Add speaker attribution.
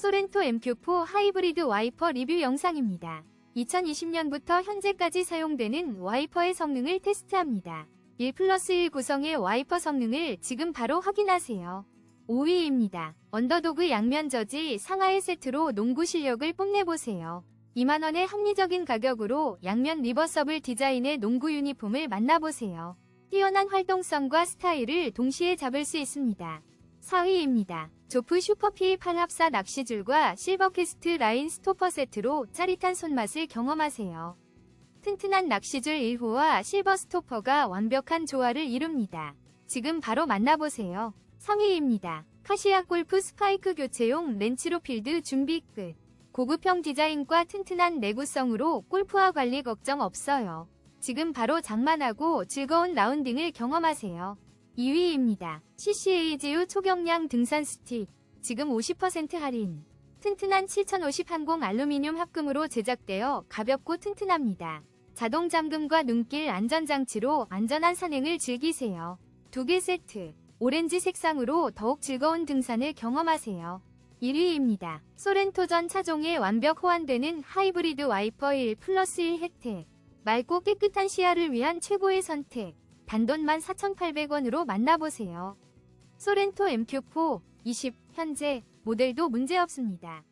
Speaker 1: 소렌토 MQ4 하이브리드 와이퍼 리뷰 영상입니다. 2020년부터 현재까지 사용되는 와이퍼의 성능을 테스트합니다. 1 플러스 1 구성의 와이퍼 성능을 지금 바로 확인하세요. 5위입니다. 언더도그 양면 저지 상하이 세트로 농구 실력을 뽐내보세요. 2만원의 합리적인 가격으로 양면 리버서블 디자인의 농구 유니폼을 만나보세요. 뛰어난 활동성과 스타일을 동시에 잡을 수 있습니다. 4위입니다. 조프 슈퍼피 팔합사 낚시줄과 실버캐스트 라인 스토퍼 세트로 짜릿한 손맛을 경험하세요. 튼튼한 낚시줄 1호와 실버 스토퍼가 완벽한 조화를 이룹니다. 지금 바로 만나보세요. 3위입니다. 카시아 골프 스파이크 교체용 렌치로 필드 준비 끝. 고급형 디자인과 튼튼한 내구성으로 골프화 관리 걱정 없어요. 지금 바로 장만하고 즐거운 라운딩을 경험하세요. 2위입니다. CCAGU 초경량 등산 스틱. 지금 50% 할인. 튼튼한 7050 항공 알루미늄 합금으로 제작되어 가볍고 튼튼합니다. 자동 잠금과 눈길 안전장치로 안전한 산행을 즐기세요. 두 개 세트. 오렌지 색상으로 더욱 즐거운 등산을 경험하세요. 1위입니다. 소렌토전 차종에 완벽 호환되는 하이브리드 와이퍼 1 플러스 1 혜택. 맑고 깨끗한 시야를 위한 최고의 선택. 단돈 14,800원으로 만나보세요. 소렌토 MQ4 20 현재 모델도 문제없습니다.